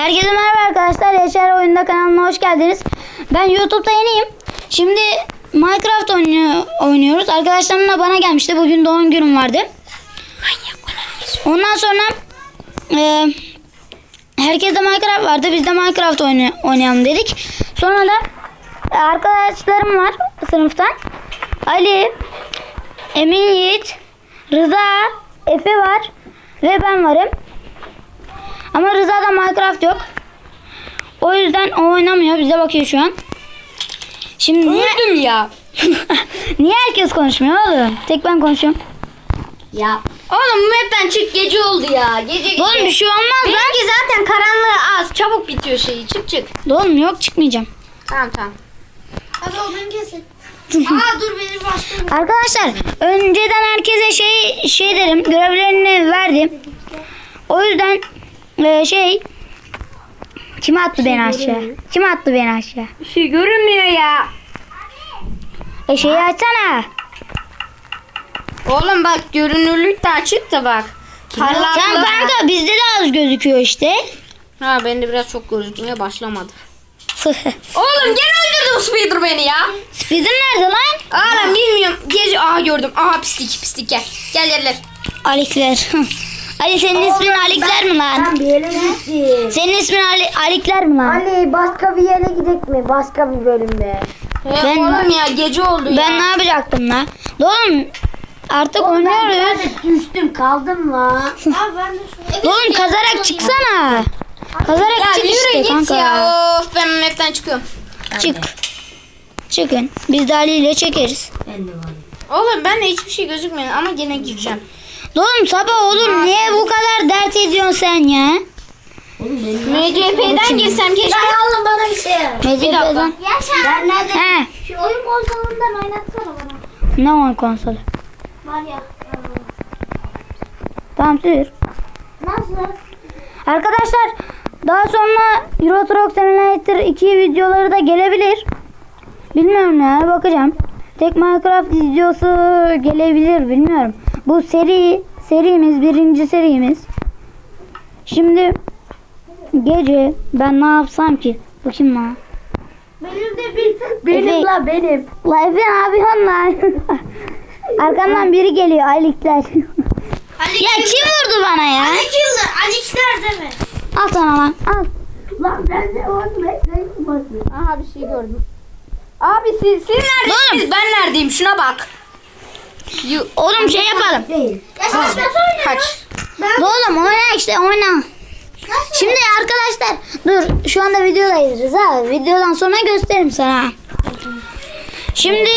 Herkese merhaba arkadaşlar. Yaşar Oyunda kanalına hoş geldiniz. Ben YouTube'da yeniyim. Şimdi Minecraft oynuyor, oynuyoruz. Arkadaşlarım da bana gelmişti. Bugün doğum günüm vardı. Ondan sonra e, herkeste Minecraft vardı. Biz de Minecraft oyna- oynayalım dedik. Sonra da arkadaşlarım var sınıftan. Ali, Emin Yiğit, Rıza, Efe var ve ben varım. Ama Rıza'da Minecraft yok. O yüzden o oynamıyor. Bize bakıyor şu an. Şimdi niye, Öldüm ya. niye herkes konuşmuyor oğlum? Tek ben konuşuyorum. Ya. Oğlum bu map'ten çık gece oldu ya. Gece gece. Oğlum bir şey olmaz lan. Benimki zaten karanlığı az. Çabuk bitiyor şeyi. Çık çık. Oğlum yok çıkmayacağım. Tamam tamam. Hadi o beni kesin. Aa dur beni başka Arkadaşlar önceden herkese şey şey derim. Görevlerini verdim. O yüzden e, şey kim attı beni aşağı? Kim attı beni aşağı? Bir şey görünmüyor ya. E şeyi açsana. Oğlum bak görünürlük de açık da bak. Tamam Parlaklığı. kanka bizde de az gözüküyor işte. Ha bende biraz çok gözükmeye başlamadı. Oğlum gene öldürdün Spider beni ya. Speed'in nerede lan? Oğlum bilmiyorum. Gece aha gördüm. Aha pislik pislik gel. Gel gel gel. Alikler. Ali senin ismin Alikler mi lan? bir yere gitti. Senin ismin Ali, Alikler mi lan? Ali başka bir yere gidecek mi? Başka bir bölümde. He, Ben- oğlum ya gece oldu ya. Ben ne yapacaktım lan? Oğlum artık oynuyoruz. düştüm kaldım la. Abi ben de şuraya. Oğlum kazarak çıksana. Kazarak Ya çık yürü işte git kanka. ya. Of ben map'ten çıkıyorum. Çık. Çıkın. Biz de Ali ile çekeriz. Oğlum ben de hiçbir şey gözükmüyor ama gene gireceğim. Oğlum sabah oğlum niye bu kadar dert ediyorsun sen ya? MCP'den girsem keşke. Ya oğlum bana bir şey. Medyadan. Yaşar. Ben nerede? He. Şu oyun konsolundan oynatsana bana. Ne oyun konsolu? Var ya. Tamam sür. Nasıl? Arkadaşlar daha sonra Euro Truck Simulator 2 videoları da gelebilir. Bilmiyorum ya bakacağım. Tek Minecraft videosu gelebilir bilmiyorum. Bu seri serimiz birinci serimiz. Şimdi gece ben ne yapsam ki? Bakayım lan. Benim de bir Benim benim la, benim. La Efe ne yapıyorsun lan? Arkandan biri geliyor Alikler. ya kim vurdu bana ya? Alikiller, Alikler deme. Al sana lan al. Lan ben de onu bekleyin. Aha bir şey gördüm. Abi siz, siz neredesiniz? Ben neredeyim? Şuna bak. Yu- Oğlum şey yapalım. Değil. Kaç. Oğlum oyna işte oyna. Şimdi arkadaşlar dur şu anda videodayız ha. Videodan sonra gösteririm sana. Şimdi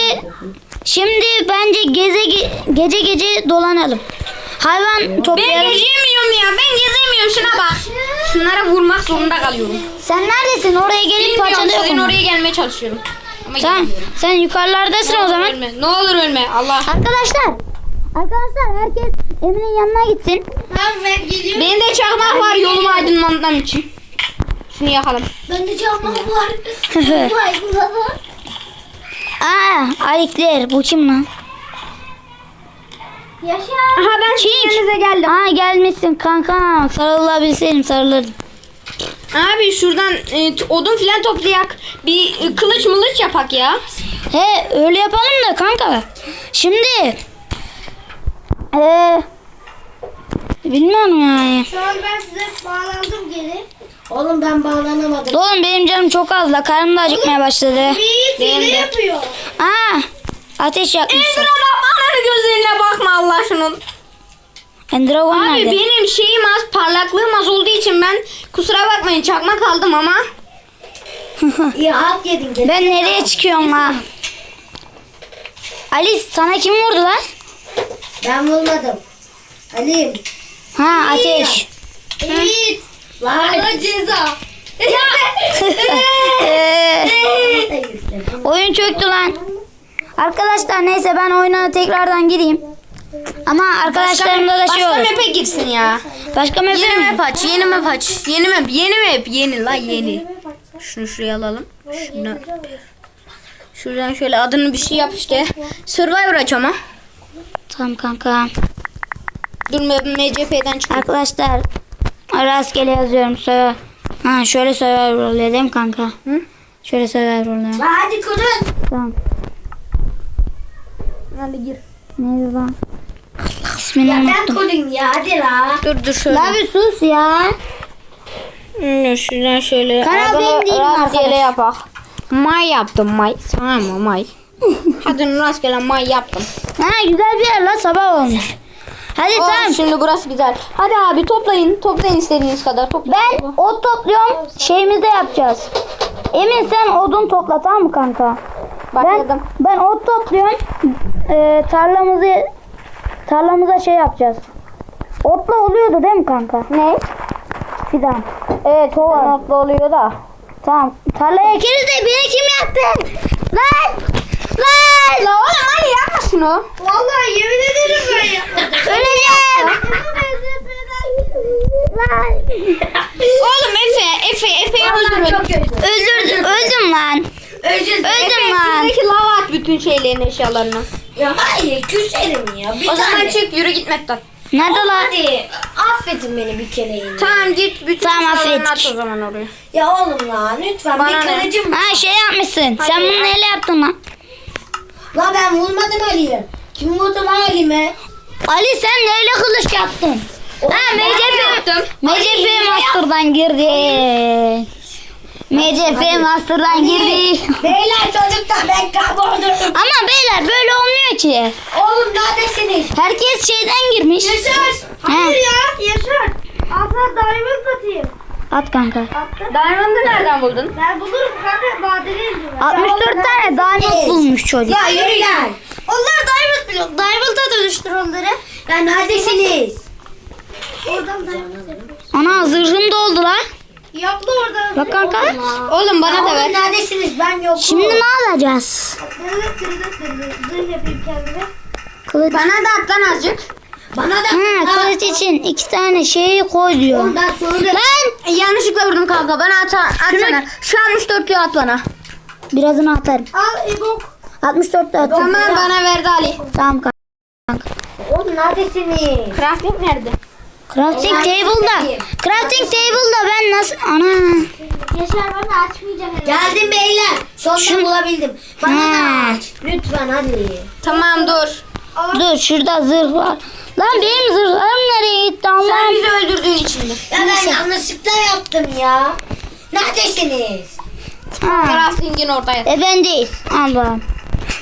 şimdi bence geze ge- gece gece dolanalım. Hayvan Ben toplayalım. gezemiyorum ya. Ben gezemiyorum. Şuna bak. Şunlara vurmak zorunda kalıyorum. Sen neredesin? Oraya gelip Bilmiyorum parçalıyor sizin oraya gelmeye çalışıyorum. Ama Sen gelemiyorum. sen yukarılardasın o zaman. Ölme. Ne olur ölme. Allah. Arkadaşlar Arkadaşlar herkes Emin'in yanına gitsin. Tamam ben gidiyorum. Benim de çakmak var yolumu aydınlatmam için. Şunu yakalım. Ben de camım var. Aa Alikler bu kim lan? Yaşar. Aha ben Çiğ. geldim. Aa gelmişsin kanka. Sarılabilseydim sarılırdım. Abi şuradan e, odun filan toplayak. Bir e, kılıç mılıç yapak ya. He öyle yapalım da kanka. Şimdi eee bilmiyorum yani. Şu an ben size bağlandım geri. Oğlum ben bağlanamadım. Oğlum benim canım çok az la karnım da acıkmaya başladı. Bir hile yapıyor. Aa ateş yakmışlar. Şuna Endragon Abi nerede? benim şeyim az parlaklığım az olduğu için ben kusura bakmayın çakmak aldım ama. İyi halt yedin geri. Ben nereye çıkıyorum la? Ali sana kim vurdu lan? Ben bulmadım. Alim. Ha ateş. Evet. Lan ceza. Oyun çöktü lan. Arkadaşlar neyse ben oyuna tekrardan gireyim. Ama arkadaşlarımda da şey Başka olur. map'e girsin ya. Başka map Yeni mi? map aç, yeni map aç. Yeni map, yeni map, yeni la yeni. Şunu şuraya alalım. Şunu. Şuradan şöyle adını bir şey yap işte. Survivor aç ama. Tamam kanka. Dur MCP'den çık. Arkadaşlar rastgele yazıyorum. Sonra Ha şöyle survival edelim kanka. Hı? Şöyle survival edelim. Hadi kurun. Tamam. Hadi gir. Neydi lan? İsmini Ya ben unuttum. kurayım ya hadi la. Dur dur şöyle. La bir sus ya. Hmm, şuradan şöyle. Adını benim değil mi rastgele arkadaş? yapak. May yaptım may. Tamam mı may? Hadi rastgele may yaptım. Ha güzel bir yer la sabah olmuş. Hadi Oh, tamam. Şimdi burası güzel. Hadi abi toplayın. Toplayın istediğiniz kadar. Toplayın. Ben ot topluyorum. Şeyimizde yapacağız. Emin sen odun topla tamam mı kanka? Ben, Başladım. ben ot topluyorum. Ee, tarlamızı tarlamıza şey yapacağız. Otla oluyordu değil mi kanka? Ne? Fidan. Evet o var. Mutlu oluyor da. Tamam. Tarlaya ekeriz de beni kim yaptı? Lan! Lan! La oğlum hadi yapma şunu. Vallahi yemin ederim ben yapmadım. Öleceğim! Lan! Oğlum Efe, Efe, Efe'yi öldürün. Özür. Öldüm lan. Özür dilerim. Öldüm lan. Şuradaki lava at bütün şeylerin eşyalarını. Ya hayır küserim ya. Bir O zaman tane. çık yürü git Mektat. Nerede lan? Hadi affedin beni bir kere yine. Tamam git bütün Tamam, eşyalarını at o zaman oraya. Ya oğlum la lütfen Bana bir kılıcım. Ha şey yapmışsın. Sen Hayır. bunu neyle yaptın lan? La ben vurmadım Ali'yi. Kim vurdu lan Ali'me? Ali sen neyle kılıç yaptın? Ha ben MCP yaptım. MCP Master'dan girdi. MCP Master'dan girdi. Beyler çocuklar ben kayboldum. Ama beyler böyle olmuyor ki. Oğlum neredesiniz? Herkes şeyden girmiş. Yaşar. Hayır ya Yaşar. Asla diamond atayım. At kanka. Diamond'ı nereden buldun? Ben bulurum kanka madeni 64 tane diamond bulmuş çocuk. Ya yürü gel. Onlar diamond blok. Diamond'a dönüştür onları. Ya neredesiniz? Oradan diamond Ana zırhım doldu lan. Yapma oradan. Bak kanka. Oğlum bana da ver. neredesiniz? Ben yokum. Şimdi ne alacağız? Zırh yapayım kendime. Kılıç. Bana da at lan azıcık. Bana da. Ha kılıç için iki tane şeyi koy diyor. Ben sonra. Lan Yanlışlıkla vurdum kanka. Bana at, at sana. Şu 64'lüğü at bana. birazını atarım. Al İbok. 64 de atarım. Tamam bana verdi Ali. Tamam kanka. Oğlum neredesiniz? Crafting nerede? Crafting table'da. Crafting table'da ben nasıl... Ana. Yaşar bana açmayacağım Geldim beyler. Sonunda bulabildim. Bana Ha. da aç. Lütfen hadi. Tamam dur. Dur şurada zırh var. Lan benim zırhlarım nereye gitti Sen Allah'ım? bizi öldürdüğün için mi? Ya ben yanlışlıkla yaptım ya. Neredesiniz? Ha. Crafting'in ortaya. E ben değil. Allah'ım.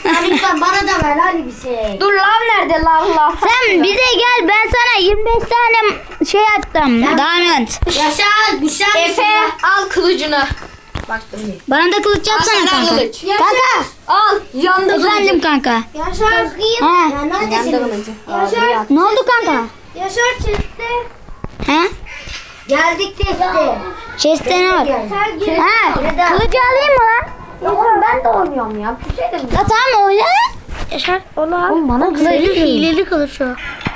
Ya lütfen bana da ver hadi bir şey. Dur lav nerede lav lav? Sen bize gel ben sana 25 tane şey attım. Diamond. Yaşar güzel Efe al kılıcını. Bana da kılıç Al yapsana sana kanka. kılıç. Kanka. Al. Yandı Efendim kanka. Yaşar. Ha. Ya neredesiniz? Yaşar. Ne oldu kanka? Yaşar çizdi. Ha? Geldik testi. Chest'te ne var? Ha? Kılıcı alayım mı lan? Oğlum ben de oynuyorum ya. Küserim. Ya tamam oyna. Yaşar onu al. Oğlum bana kılıcı hileli kılıç o.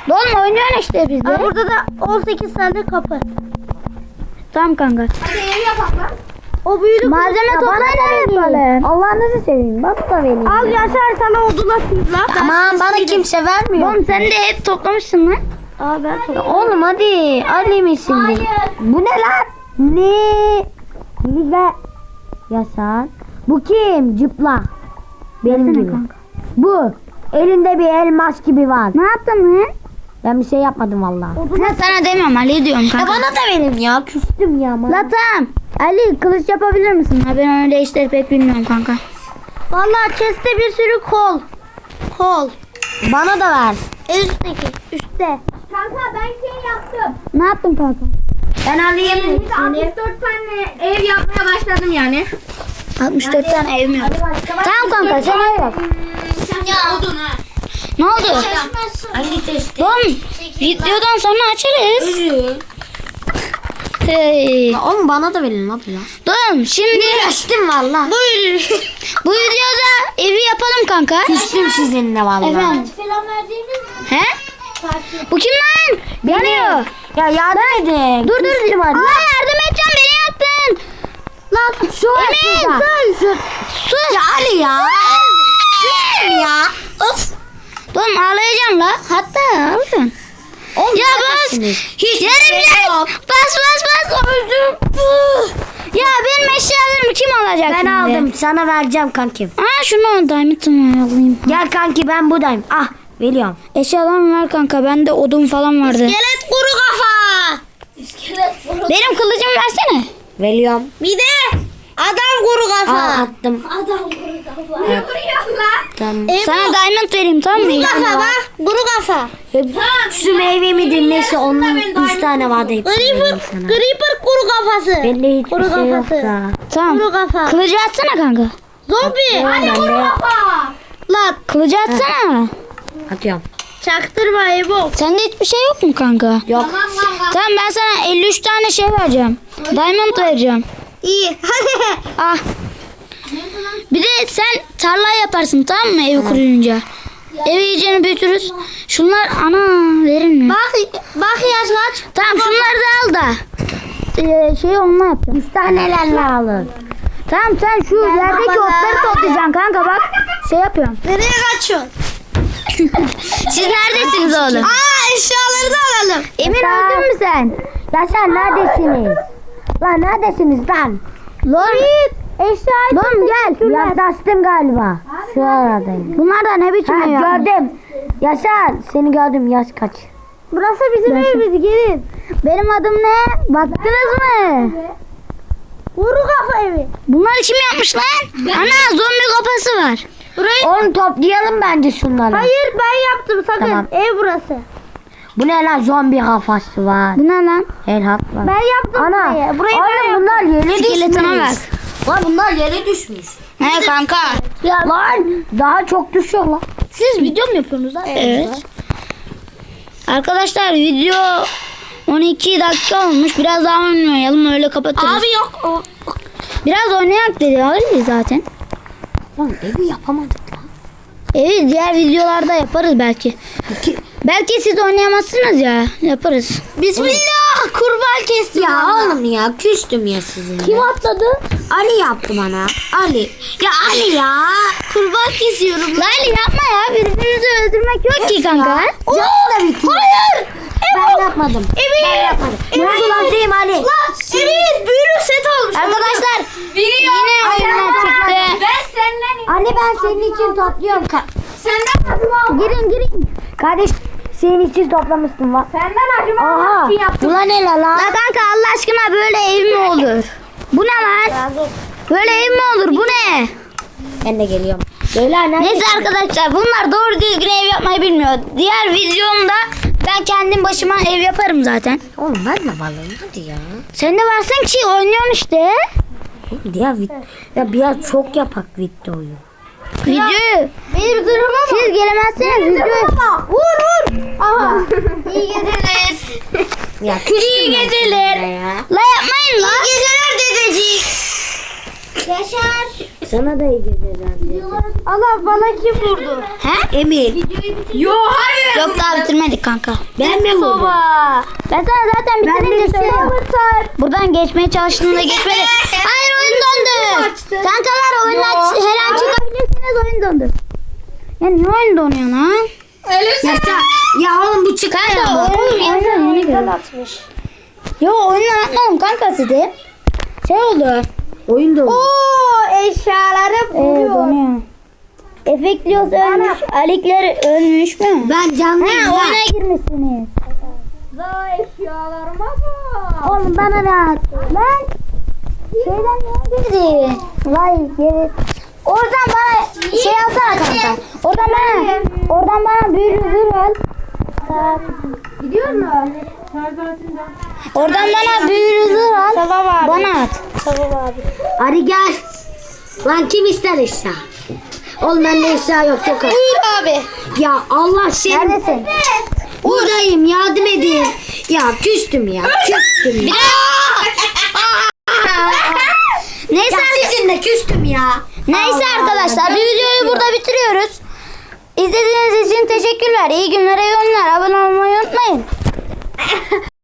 Oğlum oynuyorsun işte biz de. burada da 18 tane kapı. Tamam kanka. Hadi ev yapak lan. O büyülü Malzeme toplayın yapalım. Allah'ınızı seveyim. Bana da verin. Al Yaşar sana odun atayım lan. Aman bana kimse vermiyor. Oğlum sen de hep toplamışsın lan. Aa ben topladım. Oğlum hadi. Ali misin? Hayır. Bu ne lan? Ne? Ve Yasan. Bu kim? Cıpla. Benim gibi. Bu. Elinde bir elmas gibi var. Ne yaptın lan? Ben bir şey yapmadım valla. Ha, sana demiyorum Ali diyorum kanka. da verin ya. Küstüm ya. La tamam. Ali kılıç yapabilir misin? Ha, ben öyle işleri pek bilmiyorum kanka. Vallahi chest'te bir sürü kol. Kol. Bana da ver. Üstteki. Üstte. Kanka ben şey yaptım. Ne yaptın kanka? Ben alayım seni. 64 tane ev yapmaya başladım yani. 64 tane ev mi yok? Tamam kanka sen ev yap. Ya odun ha. Ne oldu? Hangi testi? Oğlum videodan sonra açarız. Hey. Oğlum bana da verin lan ya. Oğlum şimdi Küstüm valla. bu, bu videoda evi yapalım kanka. Küstüm sizinle valla. Verdiğiniz He? Bu kim lan? Yanıyor. Ya yardım edin. Dur dur. Aa, yardım edeceğim beni yaktın. Lan su var Emin, şurada. Su. Su. Ya Ali ya. Küstüm ya. Of. Oğlum ağlayacağım la. Hatta ağlıyorsun. Oğlum Ya bas. Hiç yerim yok. Bas bas bas. Öldüm. kim alacak Ben şimdi? aldım sana vereceğim kankim. Aa şunu diamond'ımı alayım. Gel kanki ben buradayım. Ah veriyorum. Eşyalarım var kanka. Bende odun falan vardı. İskelet kuru kafa. Benim kılıcımı versene. Veriyorum. Bir de adam kuru kafa. Aa attım. Ne vuruyorsun lan? Tamam. Sana diamond vereyim tamam mı? Kafa bak. Kuru kafa. Şu meyve midir neyse onun üç tane vardı hepsini sana. Creeper kuru kafası. Bende hiçbir Kuru şey yok kafası. da. Tamam. Kuru kafa. Kılıcı atsana kanka. Zombi. Ben kuru kafa. Lan Kılıcı atsana. Atıyorum. çaktırma Ebo. Sende hiçbir şey yok mu kanka? Yok. Tamam. Tamam ben sana 53 tane şey vereceğim. Diamond vereceğim. İyi. Hadi. Ah. Bir de sen tarla yaparsın tamam mı evi kuruyunca? Evi iyicene büyütürüz. Şunlar ana verilmiyor. Bak bak yaş kaç. Tamam şunları da al da. Ee, şey onunla yapacağım. Üç tanelerle alın. Tamam sen şu yerdeki bana. otları toplayacaksın kanka bak. Şey yapıyorum. Nereye kaçıyorsun? Siz neredesiniz oğlum? Aa eşyaları da alalım. Emir öldün mü sen? Yaşar neredesiniz? Lan neredesiniz lan? Lan. Eşya Lan gel. Yaklaştım galiba. Şu aradayım. Bunlar da ne biçim Ha, gördüm. Yaşar seni gördüm yaş kaç? Burası bizim evimiz gelin. Benim adım ne? Baktınız mı? Kuru kafa evi. Bunları kim yapmış lan? Ana zombi kafası var. Burayı Oğlum toplayalım bence şunları. Hayır ben yaptım sakın. Tamam. Ev burası. Bu ne lan zombi kafası var. Bu ne lan? Elhak var. Ben yaptım Ana. burayı. Burayı ben bunlar yere düşmüş. İskeletine bak. Lan bunlar yere düşmüş. He kanka. Lan daha çok düşüyor lan. Siz video mu yapıyorsunuz lan? Evet. Arkadaşlar video 12 dakika olmuş. Biraz daha oynayalım öyle kapatırız. Abi yok. O, Biraz oynayak dedi öyle zaten. Lan evi yapamadık lan. Evet diğer videolarda yaparız belki. Belki siz oynayamazsınız ya. Yaparız. Bismillah. Kurban kestim. Ya valla. oğlum ya küstüm ya sizinle. Kim atladı? Ali yaptı bana. Ali. Ya Ali ya. Kurban kesiyorum. Lali yapma ya. Birbirinizi öldürmek yok ki kanka. Canım da bitiyor. Hayır. Ben yapmadım. Emir. Ben yapmadım. Ne oldu lan Zeym Ali? Lan Emir büyülü set almış. Arkadaşlar Biliyorum. yine oyunlar çıktı. Ben senden Ali ben senin için topluyorum. Ka- senden acıma. Girin girin. Kardeş senin için toplamıştım var. Senden acıma Aha. için yaptım. Bu lan ne la lan? La kanka Allah aşkına böyle ev mi olur? Bu ne lan? Böyle ev mi olur? Bu ne? Ben de geliyorum. Böyle nerede? Neyse arkadaşlar bunlar doğru düzgün ev yapmayı bilmiyor. Diğer videomda ben kendim başıma ev yaparım zaten. Oğlum ben de varım hadi ya. Sen de varsın ki oynuyorsun işte. Oğlum diğer vid- ya biraz çok yapak videoyu. Video. Benim zırhıma bak. Siz gelemezsiniz video. Vur vur. Aha. İyi geceler. Ya İyi geceler. La yapmayın la. İyi geceler dedecik. Yaşar. Sana da iyi geceler. Allah bana kim vurdu? He? Emir. Yo hayır. Yok daha bitirmedik kanka. Ben mi vurdum? Baba. Ben sana zaten bitirince. Kurtar. Buradan geçmeye çalıştığında geçmedi. Hayır oyun. Açtı. Kankalar oyundan Yok. her an çıkabilirsiniz oyun dondu. Ya niye oyun donuyor lan? Ölürsen. Ya, ya oğlum bu çıkar Kanka ya. oyun oyundan yeni girdi. atmış. Yo oyundan atmadım kanka sizi. Şey oldu. Oyun da Oo eşyaları Ee, vuruyor. donuyor. Efektliyoruz ölmüş. Alikler ölmüş mü? Ben canlıyım. Ha lan. oyuna girmişsiniz. La eşyalarıma bak. Oğlum bana rahat. Ben şeyden niye girdi? Vay geri. Oradan bana şey alsana kanka. Oradan bana, oradan bana büyülü zırh al. Gidiyor mu? Oradan bana büyülü zırh al. Tamam abi. Bana at. Tamam abi. Hadi gel. Lan kim ister eşya? Oğlum bende eşya yok çok az. Buyur abi. Ya Allah seni. Neredesin? Buradayım yardım edin. Ya küstüm ya. Küstüm ya. Neyse, Ya sizinle küstüm ya. Neyse arkadaşlar videoyu burada bitiriyoruz. İzlediğiniz için teşekkürler. İyi günler, iyi oyunlar. Abone olmayı unutmayın.